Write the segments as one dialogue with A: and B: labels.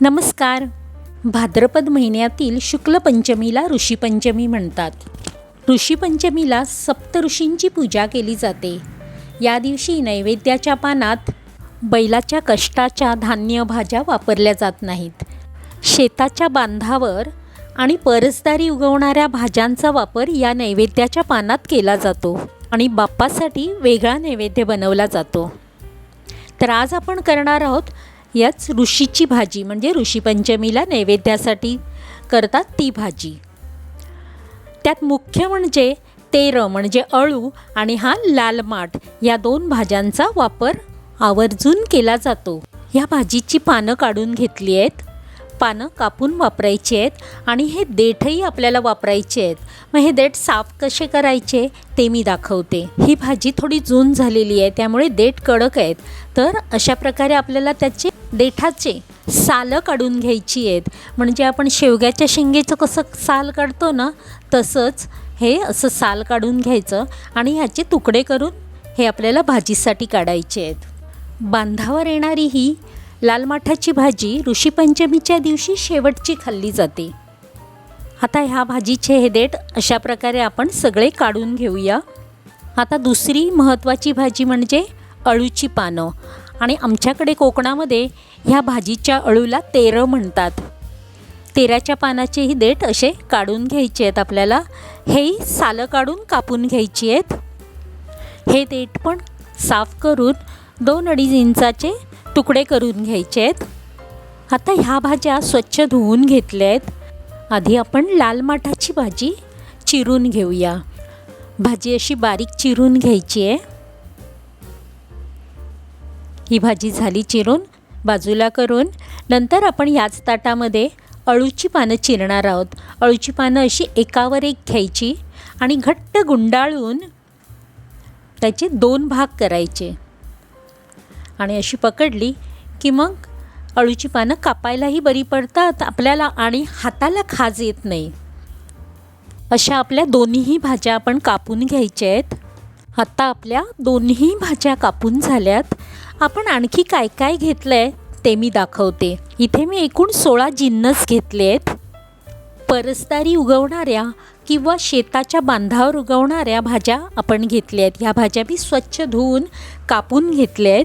A: नमस्कार. भाद्रपद महिन्यातील शुक्ल पंचमीला ऋषीपंचमी म्हणतात. ऋषीपंचमीला सप्तऋषींची पूजा केली जाते. या दिवशी नैवेद्याच्या पानात बैलाच्या कष्टाच्या धान्य भाज्या वापरल्या जात नाहीत. शेताच्या बांधावर आणि परसदारी उगवणाऱ्या भाज्यांचा वापर या नैवेद्याच्या पानात केला जातो आणि बाप्पासाठी वेगळा नैवेद्य बनवला जातो. तर आज आपण करणार आहोत याच ऋषीची भाजी म्हणजे ऋषीपंचमीला नैवेद्यासाठी करतात ती भाजी. त्यात मुख्य म्हणजे तेरं म्हणजे अळू आणि हा लाल माठ या दोन भाज्यांचा वापर आवर्जून केला जातो. या भाजीची पानं काढून घेतली आहेत. पानं कापून वापरायची आहेत आणि हे देठही आपल्याला वापरायचे आहेत. मग हे देठ साफ कसे करायचे ते मी दाखवते. ही भाजी थोडी जून झालेली आहे त्यामुळे देठ कडक आहेत. तर अशा प्रकारे आपल्याला त्याचे देठाचे सालं काढून घ्यायची आहेत. म्हणजे आपण शेवग्याच्या शेंगेचं कसं साल काढतो ना तसंच हे असं साल काढून घ्यायचं आणि ह्याचे तुकडे करून हे आपल्याला भाजीसाठी काढायचे आहेत. बांधावर येणारी ही लाल माठाची भाजी ऋषीपंचमीच्या दिवशी शेवटची खाल्ली जाते. आता ह्या भाजीचे हे देठ अशा प्रकारे आपण सगळे काढून घेऊया. आता दुसरी महत्त्वाची भाजी म्हणजे अळूची पानं. आणि आमच्याकडे कोकणामध्ये ह्या भाजीच्या अळूला तेरं म्हणतात. तेराच्या पानाचेही देठ असे काढून घ्यायचे आहेत आपल्याला. हेही सालं काढून कापून घ्यायची आहेत. हे देठ पण साफ करून दोन अडीच इंचाचे तुकडे करून घ्यायचे आहेत आता ह्या भाज्या स्वच्छ धुवून घेतल्या आहेत आधी आपण लाल माठाची भाजी चिरून घेऊया. भाजी अशी बारीक चिरून घ्यायची आहे. ही भाजी झाली चिरून. बाजूला करून नंतर आपण याच ताटामध्ये अळूची पानं चिरणार आहोत. अळूची पानं अशी एकावर एक घ्यायची आणि घट्ट गुंडाळून त्याचे दोन भाग करायचे. आणि अशी पकडली की मग अळूची पानं कापायलाही बरी पडतात आपल्याला आणि हाताला खाज येत नाही. अशा आपल्या दोन्हीही भाज्या आपण कापून घ्यायच्या आहेत. आता आपल्या दोन्ही भाज्या कापून झाल्यात. आपण आणखी काय काय घेतलं आहे ते मी दाखवते. इथे मी एकूण सोळा जिन्नस घेतले आहेत. परसदारी उगवणाऱ्या किंवा शेताच्या बांधावर उगवणाऱ्या भाज्या आपण घेतल्या आहेत. ह्या भाज्या मी स्वच्छ धुवून कापून घेतल्या आहेत.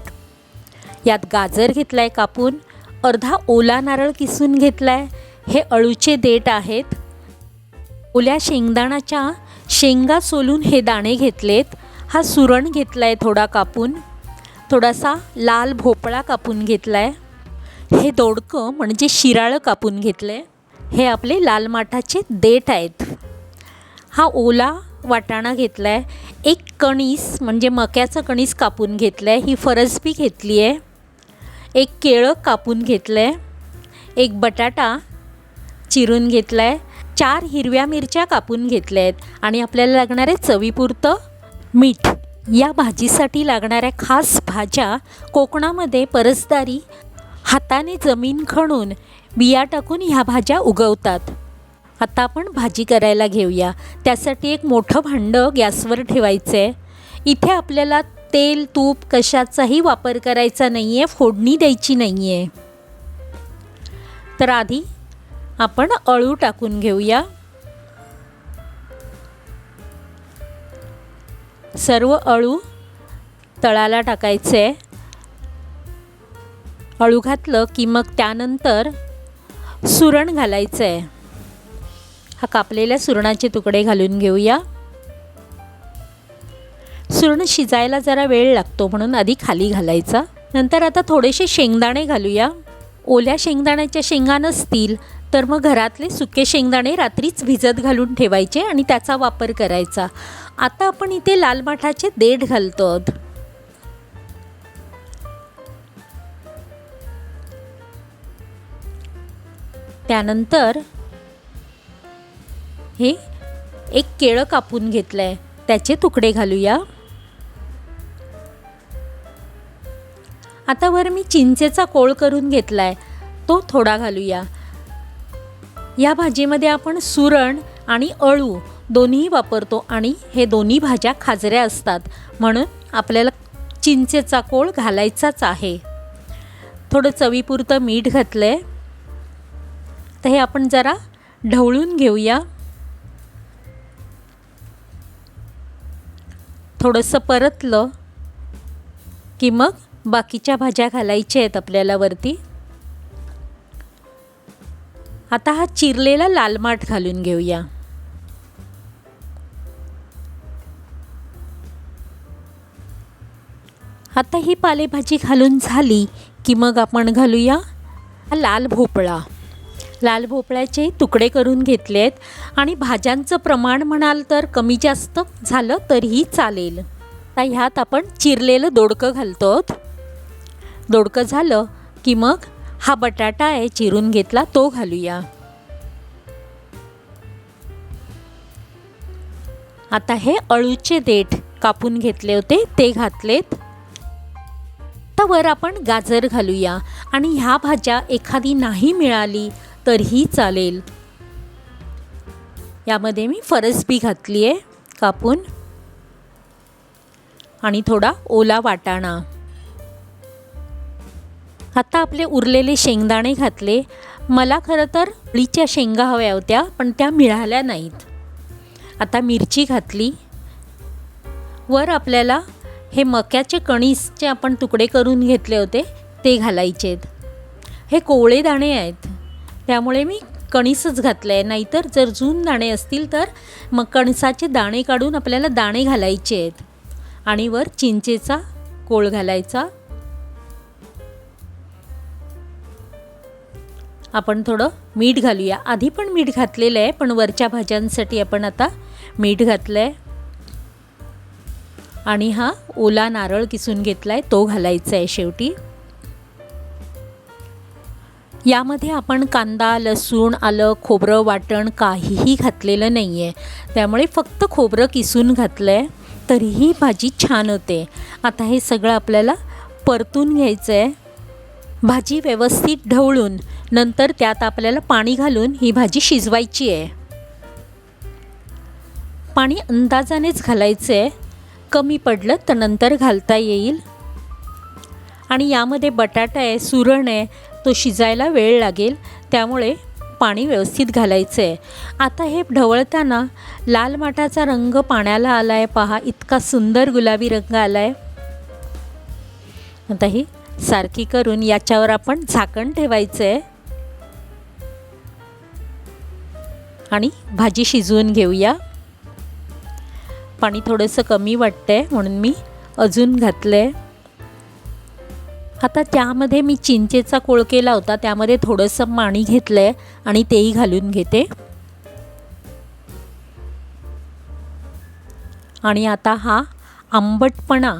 A: यात गाजर घेतला आहे कापून अर्धा ओला नारळ किसून घेतला आहे हे अळूचे देठ आहेत. ओल्या शेंगदाणाच्या शेंगा सोलून हे दाणे घेतलेत. हा सुरण घेतला आहे थोडा कापून. थोडासा लाल भोपळा कापून घेतला आहे हे दोडकं म्हणजे शिराळं कापून घेतलं आहे हे आपले लाल माठाचे देठ आहेत. हा ओला वाटाणा घेतला आहे एक कणीस म्हणजे मक्याचं कणीस कापून घेतलं आहे ही फरसबी घेतली आहे एक केळं कापून घेतलं आहे एक बटाटा चिरून घेतला आहे चार हिरव्या मिरच्या कापून घेतल्या आहेत आणि आपल्याला लागणारे चवीपुरतं मीठ. या भाजीसाठी लागणाऱ्या खास भाज्या कोकणामध्ये परसदारी हाताने जमीन खणून बिया टाकून ह्या भाज्या उगवतात. आता आपण भाजी करायला घेऊया. त्यासाठी एक मोठं भांडं गॅसवर ठेवायचं आहे इथे आपल्याला तेल तूप कशाचाही वापर करायचा नाही आहे फोडणी द्यायची नाही आहे तर आधी आपण अळू टाकून घेऊया. सर्व अळू तळाला टाकायचे. आहे अळू घातलं की मग त्यानंतर सुरण घालायचं आहे हा कापलेल्या सुरणाचे तुकडे घालून घेऊया. सुरण शिजायला जरा वेळ लागतो म्हणून आधी खाली घालायचा. नंतर आता थोडेसे शेंगदाणे घालूया. ओल्या शेंगदाण्याच्या शेंगा नसतील तर मग घरातले सुके शेंगदाणे रात्रीच भिजत घालून ठेवायचे आणि त्याचा वापर करायचा. आता आपण इथे लाल माठाचे देठ घालतो आहोत. त्यानंतर हे एक केळं कापून घेतलं आहे त्याचे तुकडे घालूया. आता वर मी चिंचेचा कोळ करून घेतला आहे तो थोडा घालूया. या भाजीमध्ये आपण सुरण आणि अळू दोन्हीही वापरतो आणि हे दोन्ही भाज्या खाजऱ्या असतात. म्हणून आपल्याला चिंचेचा कोळ घालायचाच आहे. थोडं चवीपुरतं मीठ घातलं आहे तर हे आपण जरा ढवळून घेऊया. थोडंसं परतलं की मग बाकीच्या भाज्या घालायच्या आहेत आपल्याला वरती. आता हा चिरलेला लाल माठ घालून घेऊया. आता ही पालेभाजी घालून झाली की मग आपण घालूया लाल भोपळा. लाल भोपळ्याचे तुकडे करून घेतले आहेत आणि भाज्यांचं प्रमाण म्हणाल तर कमी जास्त झालं तरीही चालेल. आता ह्यात आपण चिरलेलं दोडकं घालतो दोडकं झालं की मग हा बटाटा आहे चिरून घेतला तो घालूया. आता हे अळूचे देठ कापून घेतले होते ते घातलेत. आता वर आपण गाजर घालूया आणि ह्या भाज्या एखादी नाही मिळाली तरीही चालेल. यामध्ये मी फरसबी घातली आहे कापून. आणि थोडा ओला वाटाणा. आता आपले उरलेले शेंगदाणे घातले. मला खरं तर अळीच्या शेंगा हव्या होत्या पण त्या मिळाल्या नाहीत. आता मिरची घातली. वर आपल्याला हे मक्याचे कणीसचे आपण तुकडे करून घेतले होते ते घालायचे हे कोवळे दाणे आहेत. त्यामुळे मी कणीसच घातलं आहे नाहीतर जर जून दाणे असतील तर मग कणसाचे दाणे काढून आपल्याला दाणे घालायचे आहेत आणि वर चिंचेचा कोळ घालायचा. आपण थोडं मीठ घालूया. आधी पण मीठ घातलेलं आहे पण वरच्या भाज्यांसाठी आपण आता मीठ घातलं आहे आणि हा ओला नारळ किसून घेतला आहे तो घालायचा आहे शेवटी. यामध्ये आपण कांदा लसूण आलं खोबरं वाटण काहीही घातलेलं नाही आहे त्यामुळे फक्त खोबरं किसून घातलं आहे तरीही भाजी छान होते. आता हे सगळं आपल्याला परतून घ्यायचं आहे भाजी व्यवस्थित ढवळून नंतर त्यात आपल्याला पाणी घालून ही भाजी शिजवायची आहे. पाणी अंदाजानेच घालायचं आहे. कमी पडलं तर नंतर घालता येईल. आणि यामध्ये बटाटा आहे सुरण आहे तो शिजायला वेळ लागेल त्यामुळे पाणी व्यवस्थित घालायचं आहे. आता हे ढवळताना लाल माठाचा रंग पाण्याला आला आहे पहा इतका सुंदर गुलाबी रंग आला आहे आता ही सारखी करून याच्यावर आपण झाकण ठेवायचं आहे. आणि भाजी शिजवून घेऊया. पाणी थोडंसं कमी वाटतं आहे म्हणून मी अजून घातलं आहे आता त्यामध्ये मी चिंचेचा कोळ केला होता त्यामध्ये थोडंसं पाणी घेतलं आहे आणि तेही घालून घेते. आणि आता हा आंबटपणा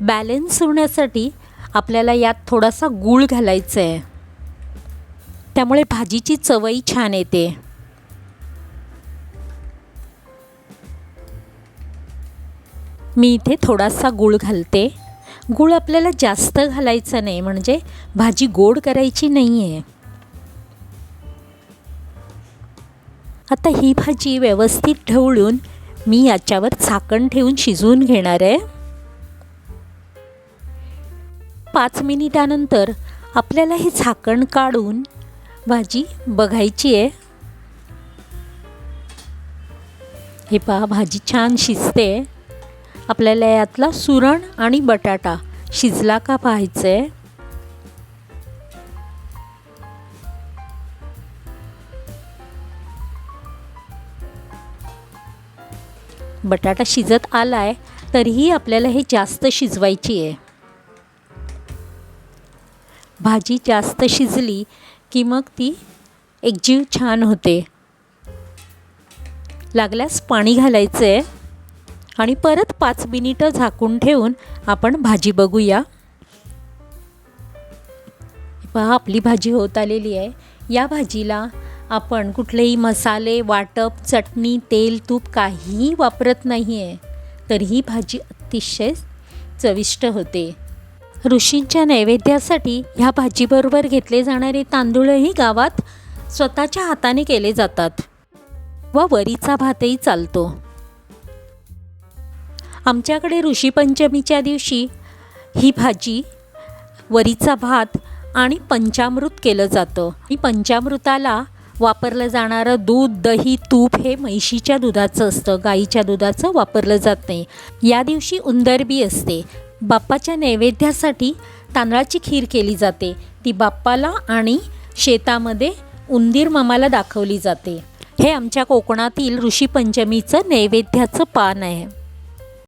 A: बॅलेन्स होण्यासाठी आपल्याला यात थोडासा गूळ घालायचा आहे त्यामुळे भाजीची चवही छान येते. मी इथे थोडासा गूळ घालते. गूळ आपल्याला जास्त घालायचं नाही म्हणजे भाजी गोड करायची नाही आहे आता ही भाजी व्यवस्थित ढवळून मी याच्यावर झाकण ठेवून शिजवून घेणार आहे. पाच मिनिटानंतर आपल्याला हे झाकण काढून भाजी बघायची आहे. हे पहा भाजी छान शिजते. आपल्याला यातला सुरण आणि बटाटा. शिजला का पाहायचं आहे बटाटा शिजत आला आहे तरीही आपल्याला हे जास्त शिजवायची आहे. भाजी जास्त शिजली की मग ती एकजीव छान होते. लागल्यास पाणी घालायचं आहे आणि परत पाच मिनिटं झाकून ठेवून आपण भाजी बघूया. पहा आपली भाजी होत आलेली आहे. या भाजीला आपण कुठलेही मसाले वाटप चटणी तेल तूप काहीही वापरत नाही आहे तर ही भाजी अतिशय चविष्ट होते. ऋषींच्या नैवेद्यासाठी ह्या भाजीबरोबर घेतले जाणारे तांदूळही गावात स्वतःच्या हाताने केले जातात व वरीचा भातही चालतो. आमच्याकडे ऋषीपंचमीच्या दिवशी ही भाजी वरीचा भात आणि पंचामृत केलं जातं. आणि पंचामृताला वापरलं जाणारं दूध दही तूप हे म्हैशीच्या दुधाचं असतं. गाईच्या दुधाचं वापरलं जात नाही. या दिवशी उंदरबी असते. बाप्पाच्या नैवेद्यासाठी तांदळाची खीर केली जाते. ती बाप्पाला आणि शेतामध्ये उंदीर मामाला दाखवली जाते. हे आमच्या कोकणातील ऋषीपंचमीचं नैवेद्याचं पान आहे.